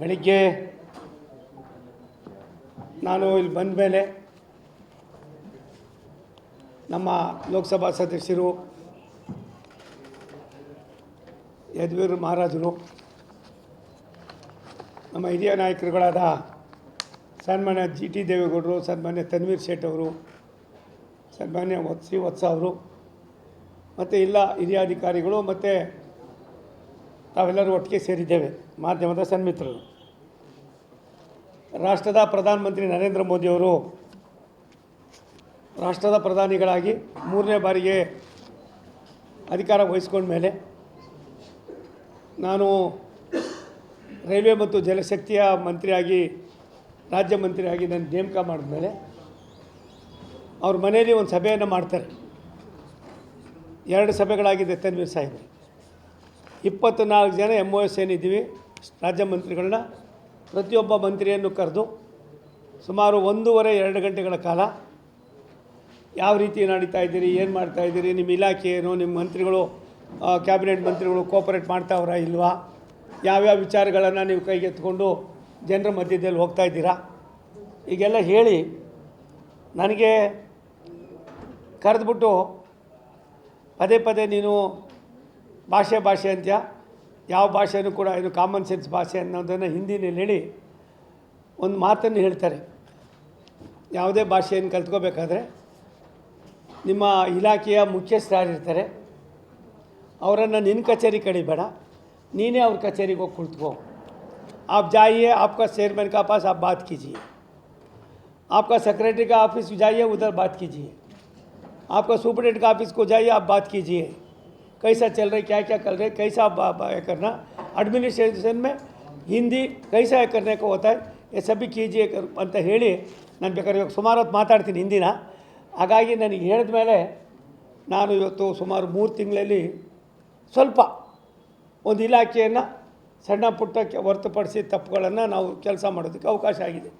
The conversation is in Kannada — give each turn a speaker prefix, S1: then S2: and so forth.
S1: ಬೆಳಿಗ್ಗೆ ನಾನು ಇಲ್ಲಿ ಬಂದ ಮೇಲೆ ನಮ್ಮ ಲೋಕಸಭಾ ಸದಸ್ಯರು, ಯದ್ವೀರ್ ಮಹಾರಾಜರು, ನಮ್ಮ ಹಿರಿಯ ನಾಯಕರುಗಳಾದ ಸನ್ಮಾನ್ಯ ಜಿ ಟಿ ದೇವೇಗೌಡರು, ಸನ್ಮಾನ್ಯ ತನ್ವೀರ್ ಶೇಟ್ ಅವರು, ಸನ್ಮಾನ್ಯ ವತ್ಸಿ ವತ್ಸ ಅವರು, ಮತ್ತು ಇಲ್ಲ ಹಿರಿಯ ಅಧಿಕಾರಿಗಳು, ಮತ್ತು ತಾವೆಲ್ಲರೂ ಒಟ್ಟಿಗೆ ಸೇರಿದ್ದೇವೆ. ಮಾಧ್ಯಮದ ಸನ್ಮಿತ್ರರು. ರಾಷ್ಟ್ರದ ಪ್ರಧಾನಮಂತ್ರಿ ನರೇಂದ್ರ ಮೋದಿಯವರು ರಾಷ್ಟ್ರದ ಪ್ರಧಾನಿಗಳಾಗಿ ಮೂರನೇ ಬಾರಿಗೆ ಅಧಿಕಾರ ವಹಿಸ್ಕೊಂಡ ಮೇಲೆ ನಾನು ರೈಲ್ವೆ ಮತ್ತು ಜಲಶಕ್ತಿಯ ಮಂತ್ರಿಯಾಗಿ, ರಾಜ್ಯ ಮಂತ್ರಿಯಾಗಿ ನಾನು ನೇಮಕ ಮಾಡಿದ್ಮೇಲೆ ಅವ್ರ ಮನೆಯಲ್ಲಿ ಒಂದು ಸಭೆಯನ್ನು ಮಾಡ್ತಾರೆ. ಎರಡು ಸಭೆಗಳಾಗಿದೆ ತನ್ವೀರ್ ಸಾಹೇಬರು. ಇಪ್ಪತ್ತು ನಾಲ್ಕು ಜನ ಎಂ ಒ ಎಸ್ ಏನಿದ್ದೀವಿ, ರಾಜ್ಯ ಮಂತ್ರಿಗಳನ್ನ, ಪ್ರತಿಯೊಬ್ಬ ಮಂತ್ರಿಯನ್ನು ಕರೆದು ಸುಮಾರು ಒಂದೂವರೆ, ಎರಡು ಗಂಟೆಗಳ ಕಾಲ ಯಾವ ರೀತಿ ನಡೀತಾ ಇದ್ದೀರಿ, ಏನು ಮಾಡ್ತಾ ಇದ್ದೀರಿ, ನಿಮ್ಮ ಇಲಾಖೆ ಏನು, ನಿಮ್ಮ ಮಂತ್ರಿಗಳು ಕ್ಯಾಬಿನೆಟ್ ಮಂತ್ರಿಗಳು ಕೋಪರೇಟ್ ಮಾಡ್ತಾವ್ರಾ ಇಲ್ವಾ, ಯಾವ್ಯಾವ ವಿಚಾರಗಳನ್ನು ನೀವು ಕೈಗೆತ್ಕೊಂಡು ಜನರ ಮಧ್ಯದಲ್ಲಿ ಹೋಗ್ತಾ ಇದ್ದೀರಾ? ಈಗೆಲ್ಲ ಹೇಳಿ ನನಗೆ ಕರೆದ್ಬಿಟ್ಟು ಪದೇ ಪದೇ ನೀನು ಭಾಷೆ ಭಾಷೆ ಅಂತ್ಯ ಯಾವ ಭಾಷೆನೂ ಕೂಡ ಇದು ಕಾಮನ್ ಸೆನ್ಸ್ ಭಾಷೆ ಅನ್ನೋದನ್ನು ಹಿಂದಿನಲ್ಲಿ ಹೇಳಿ ಒಂದು ಮಾತನ್ನು ಹೇಳ್ತಾರೆ ಯಾವುದೇ ಭಾಷೆಯನ್ನು ಕಲ್ತ್ಕೋಬೇಕಾದ್ರೆ ನಿಮ್ಮ ಇಲಾಖೆಯ ಮುಖ್ಯಸ್ಥರಾಗಿರ್ತಾರೆ ಅವರನ್ನು ನಿನ್ನ ಕಚೇರಿ ಕಳಿಬೇಡ ನೀನೇ ಅವ್ರ ಕಚೇರಿಗೆ ಹೋಗಿ ಕುಳಿತುಕೋ आप जाइए आपका चेयरमैन का पास आप बात कीजिए आपका सेक्रेटरी का ऑफिस जाइए उधर बात कीजिए आपका सुपरिटेंडेंट का ऑफिस को जाइए आप बात कीजिए कैसा चल रहा है क्या क्या कर रहे हैं कैसा आप बा- बा- करना एडमिनिस्ट्रेशन में हिंदी कैसा करने को होता है ये सभी कीजिए कर ಅಂತ ಹೇಳಿ ನಾನು ಬೇಕಾದ್ರೆ ಇವಾಗ ಸುಮಾರು ಹೊತ್ತು ಮಾತಾಡ್ತೀನಿ ಹಿಂದಿನ ಹಾಗಾಗಿ ನನಗೆ ಹೇಳಿದ ಮೇಲೆ ನಾನು ಇವತ್ತು ಸುಮಾರು ಮೂರು ತಿಂಗಳಲ್ಲಿ ಸ್ವಲ್ಪ ಒಂದು ಇಲಾಖೆಯನ್ನು ಸಣ್ಣ ಪುಟ್ಟ ಕೆ- ಹೊರತುಪಡಿಸಿ ತಪ್ಪುಗಳನ್ನು ನಾವು ಕೆಲಸ ಮಾಡೋದಕ್ಕೆ ಅವಕಾಶ ಆಗಿದೆ